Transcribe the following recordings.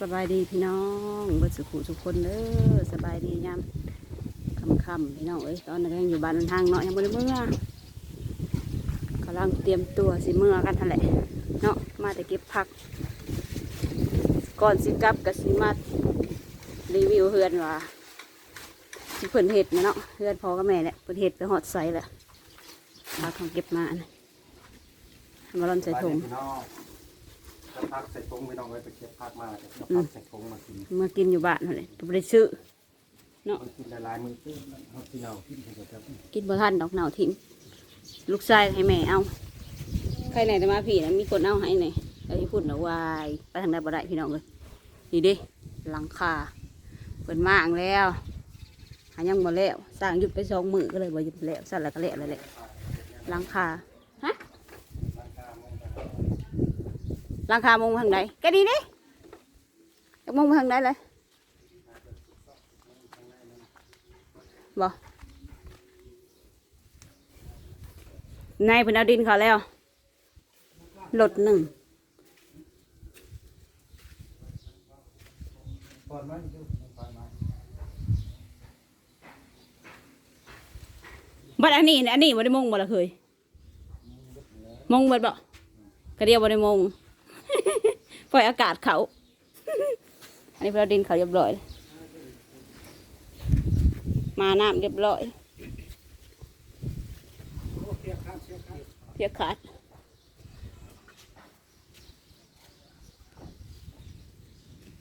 สบายดีพี่น้องเบิดสุขุทุกคนเด้อสบายดียามค่ำๆพี่น้องเอ้ยตอนนี้ยังอยู่บ้านทางเนาะยังบ่ได้เมื่อกำลังเตรียมตัวสิเมื่อกันทันแหละเนาะมาแต่เก็บผัก ก่อนสิกลับกับสิมารีวิวเฮือนว่าสิเพิ่นเห็ดนะเนาะเฮือนพอกับแม่เนี่ยเพิ่นเห็ดไปหอดใส่แหละผักของเก็บมาอันมาลอนใส่ถุง พี่น้องจะพักใส่ถุงพี่น้องไว้ไปเก็บพักมาจะพักใส่ถุงมากินมากินอยู่บ้านนั่นแหละบ่ได้ซื้อมันกินละลายมือเต้นเอาที่เรากินเถอะครับกินบ่ทันดอกหนาวทิ้งลูกชายให้แม่เอาใครไหนจะมาพี่นะมีคนเอาให้ไหนแล้วที่พูดนะวายไปทางใดบ่ได้พี่น้องเลยนี่เดิหลังคาเปิดมางแล้วหายังบ่แล้วสร้างหยุดไปสองมือก็เลยบ่หยุดแล้วสั่นแล้วก็แล้วเลยแหละหลังคาฮะห ลังคามงทางไหนแกดีดิจะมงทางไหนเลยบ่นายเพิ่นเอาดินเขาแล้วหลดหนึ่งบัดอันนี้อันนี้บ่ได้มงบ่ละเคยมงเบิดบ่กระเดียวบ่ได้มง ปล่อยอากาศเขา อันนี้เราดินเขาเรียบร้อย มาน้ำเรียบร้อยเพียขาด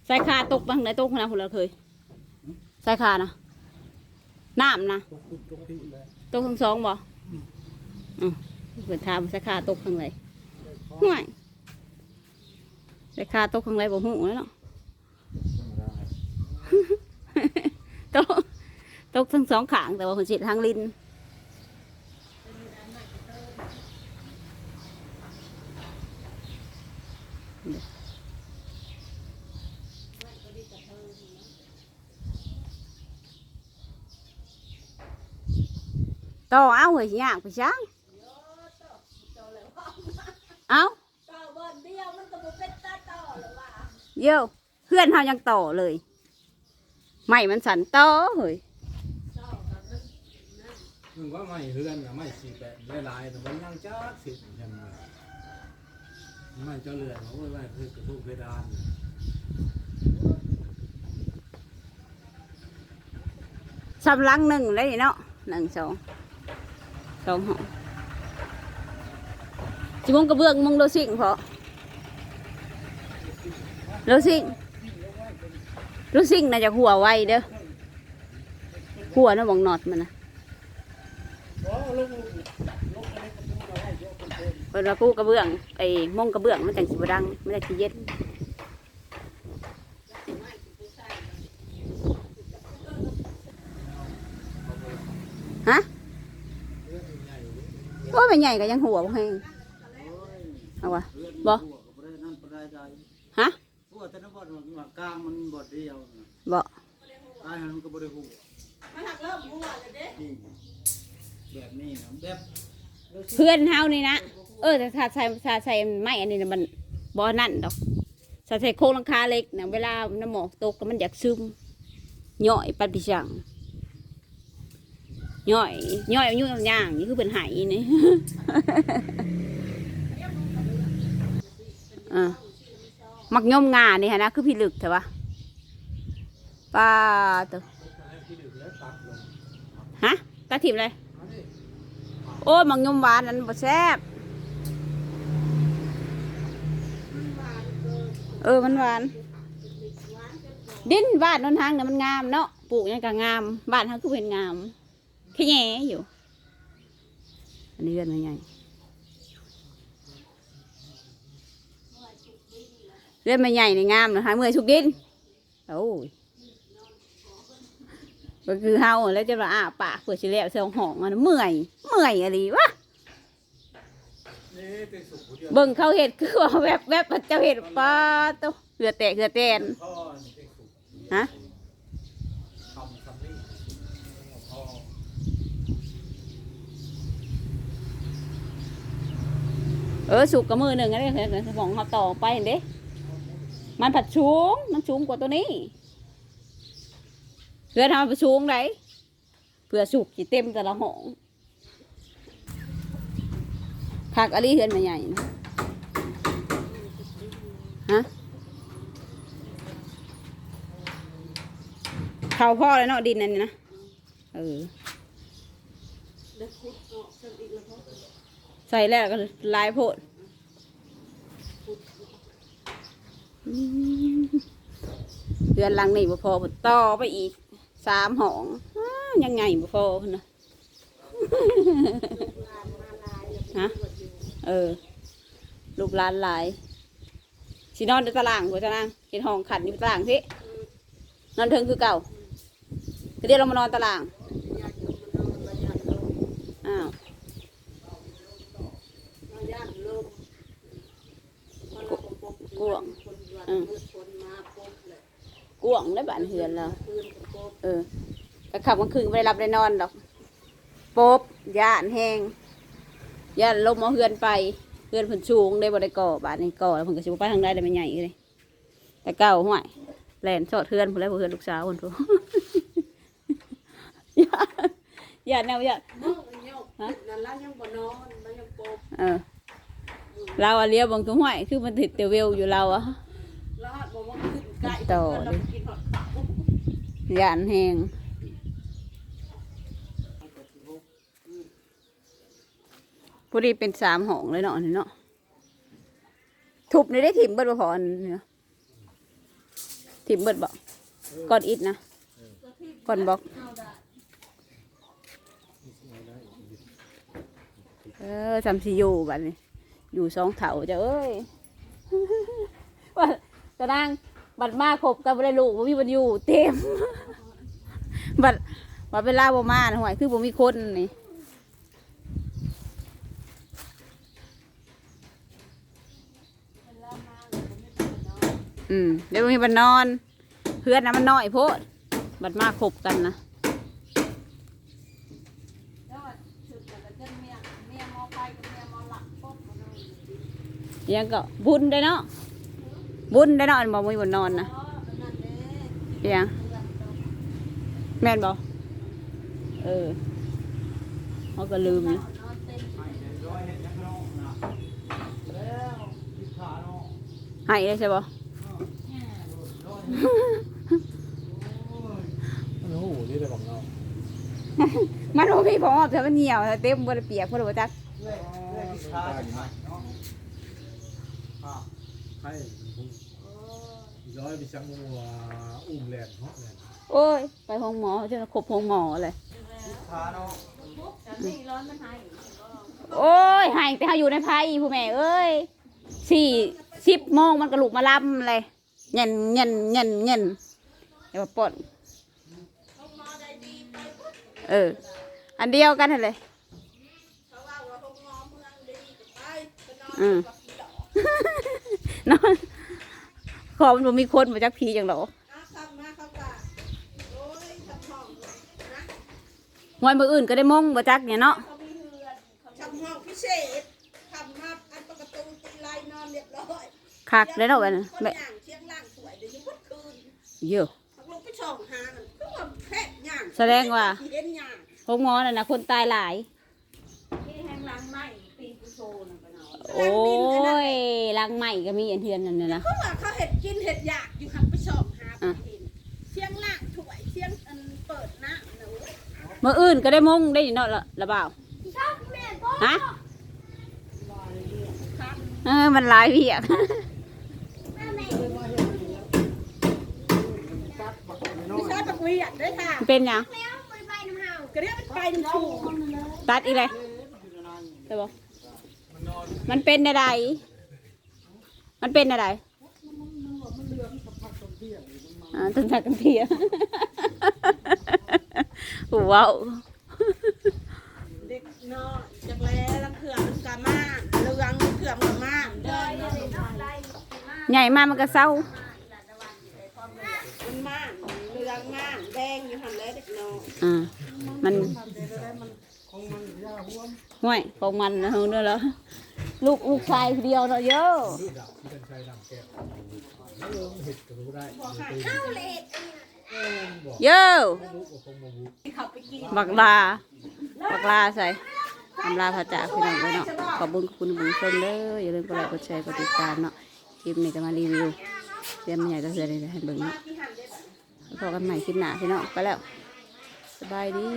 สายคาตกบ้างไหนตกนะคุณเราเคยสายคานะน้ำนะตกทั้งสองบ่อืมเปิดทามสาขาตกข้างไรห่วย สาขาตกข้างไรบ่หูแล้วเนาะตกตกทั้งสองขางแต่ว่าคนสิทางลินต่อเอาเหยยากไปช้างเอา ต่อบอลเดียวมันก็บ่เป็นตาต่อหรอวะ เยี่ยวเพื่อนเฮายังต่อเลยไม่มันสันต่อเฮ้ยมึงว่าไม่เฮือนนะไม่สีแปดได้ลายแต่มันยังจ้าสิยังไงไม่เจ้าเรือนเขาว่าไม่คือกระทุ้งเพดานสำลังหนึ่งเลยเนาะหนึ่งสองสองห้องจิมงกระเบื้องมงโลซิงพอโลซิงโลซิงน่าจะหัวไวเด้อหัวน่ะมองนอดมันนะเวลาปูกระเบื้องไอ้มงกระเบื้องมันจังสิบดังไมันจังสิเย็นฮะว่าไม่ใหญ่ก็ยังหัวบ่แห้งเอาวะบ่ นั่นปลายใจ ฮะ หัว แต่ละบอดว่ากลางมันบอดเดียวบ่กลางมันก็บริหูมันหักเริ่มหัวเลยเด้นี่แบบนี้นะแบบเพื่อนเฮานี่นะ เออแต่ถ้าใส่ถ้าใส่ไม้อันนี้น่ะมันบ่นั่นดอกถ้าใส่โครงหลังคาเล็กน่ะเวลาน้ำหมอกตกก็มันอยากซึมย่อยปัดพิชังย่อยย่อยยุ่งย่างนี่คือเป็นไหายนี่อ่า มักย่อมงานี่ฮะนะคือพี่ลึกเถอะวะป้าตัวฮะตาทิมเลย โอ้มังยมหวานนั้นบ่แซ่บเออมันหวาน ดินบ้านนนทางเนี่ยมันงามเนาะปลูกยังก็งาม บ้านเขาคือเป็นงามแค่แง่อยู่ อันนี้เรื่อนมันให เรือนมันใหญ่ในงามนะหาเมื่อยชุกดินโอ้ยก็คือเฮาแล้วจะมาอ้าปากเปิดชิแล้วเสียงหองมันเมื่อยเมื่อยอะไรวะเบิ่งเขาเห็ดคือว่าแวบแวบเจ้าเห็ดปลาตัวเหือแตกเหือแตนฮะเออสุกกับมือหนึ่งอะไรเห็นสมองเขาต่อไปเห็นเด้ มันผัดสูงมันสูงกว่าตัวนี้เพื่อนทำมันสูงไหนเพื่อสุกจีเต็มแต่ละห้องผักอะไรเฮือนมาใหญ่นะฮะเขาพ่อเลยเนาะดินนั่นนี่นะเออเด็กขุดออกจนอีกแล้วเพราะใส่แล้วก็ลายโพดอืม เดือนหลังนี่บ่พอบ่ต่อไปอีกสามหองอยังไงบ่พอพุ่นนะฮะเออ ลูกหลานหลายสินอนในตารางบ่ตารางเห็นห้องขันอยู่ตารางสินอนเทิงคือเก่าก็เดี๋ยวเรามานอนตารางอ้าวกวง อืมมืดคนมาปกเลยกวางได้บ้านเฮือนแล้วคืนกับปกเออแต่ขับกลางคืนไม่ได้รับได้นอนดอกโป๊บย่านแห้งย่านลมเอาเฮือนไปเฮือนเพิ่นสูงได้บ่ได้ก่อบาดนี้ก่อแล้วเพิ่นก็สิบ่ไปทางใดได้มันใหญ่เลยแต่เก่าห่วยแล่นสอดเฮือนพุ่นแล้วบ่เฮือนลูกสาวเพิ่นพุ่นย่านย่านแนวย่านน้องไอ้โยกนั่นละยังบ่นอนมันยังปกเออเราอะเลี้ยวเบางตัวห่วยคือมันติดเตเวลอยู่เราอะ แล้วหาดบอก ว่าขึ้นต่อเรากินหอดข้าวย่านแหงพอดีเป็นสามหองเลยเนาะนี่เนาะทุบในได้ถิ่มเบิดบ่พออันเนาะถิ่มเบิดบ่ก้อนอิดนะก้อนบล็อกเออจำสิอยู่บัดนี้อยู่สองเถาจะเอ้ยว่ากระด้าง บัดมาครบกับบ่ได้ลูกบ่มีบันอยู่เต็ม บัดบัดเวลาบ่มาน่ะห่วยคือบ่มีคนนี่อืมเดี๋ยวบ่มีบันนอน เพื่อนนะมันน้อยโพดบัดมาครบกันนะยังก็บุญได้เนาะ บุญได้เนาะอันบ่มีบนนอนนะอ๋ออันนั้นเด้ยังเพื่อนตกแม่นบ่เออเขาก็ลืมอยู่นอนเต็มร้อยเห็ดยังนอกนะแล้วพิธาเนาะให้ได้ใช่บ่โอ้โหนี่เลยของเรามันบ่มีพอแต่มันเหี่ยวเต็มบ่ได้เปียกบ่ได้บ่จักเรื่อ ยเรื่อยพิธาจะมาเนาะให้ร้อยไปชังมัวอุ้มแหลนเหาะแหลนโอ้ย ไปห้องหมอจนครบห้องหมอเลยพิธาเนาะแต่นี่ร้อนมันหายโอ้ยให้แต่เฮาอยู่ในไผผู้แม่เอ้ยสี่สิบโมงมันก็ลุกมาลำเลยเงินเงินเงินเงินเดี๋ยวมาป่นเออ อันเดียวกันนั่นเลยเขาว่าว่าพวกงอเมืองดีก็ไปไปนอน อืมกับพี่ดอกนอนขอมันบ่มีคนมาจักพีจังหรออะคำมาเขาก็โอ้ยทำห้องนะวันมื้ออื่นก็ได้มงบ่จักเนี่ยเนาะเขามีเรือนทำห้องพิเศษทำมาอันประตูตีลายนอนเรียบร้อยคักเลยเนาะวันนั้นคนแม่ย่างเชียงล่างสวยเดี๋ยวจะพุดคืนเยอะเขาลงไปช่องหากันก็ว่าแพะย่างแสดงว่าเห็นย่างห้องหมอน่ะนะคนตายหลาย ที่แห้งล้างไม้ปีกุโซน่ะไปนอน โอ้ยลังใหม่ก็มีอันเทือนนั่นน่ะนะ เขาว่าเขาเห็ดกินเห็ดอยากอยู่หันไปช่องหาอะเห็นเชียงล่างถวยเชียงอันเปิดหน้าเนอะมื้ออื่นก็ได้มงได้เนาะละละบ่าวชอบแม่ก็ฮะครับเออมันหลายเพียก ไม่ใช่ปักเวียดด้วยค่ะมันเป็นหยังก็เรียกเป็นไปน้ำชูตัดอีกเลยใช่บ่ มันเป็นอะไร มันเป็นอะไรอ่าตั้งแต่กันเทียว้าวเด็กน้อยจากแล้ลังเขื่อนกามาเรืองเขื่อนกามาเดินใหญ่มากมันก็เศร้ามันมากเรืองมากแดงอยู่หันแล้วเด็กน้อยอ่ามันห่วยของมันนะเฮ้ยเด้อแล้ว ลูกลูกชายคนเดียวเนาะเยอะนี่ดับที่กันใช้ดำแก้วแล้วลงเห็ดก็รู้ได้เออบอกเยอะลูกก็คงมาบุกเขาไปกินบักลาบักลาใส่ทำลาพระจ่าพี่น้องเลยเนาะขอบคุญขอบคุณบุญชมเด้ออย่าลืมกดไลค์กดแชร์กดติดตามเนาะคลิปนี้ก็มารีวิวเรียนมาใหญ่ก็เสือเลยให้เบิ่งเนาะพบกันใหม่คลิปหน้าพี่น้องไปแล้วสบายดี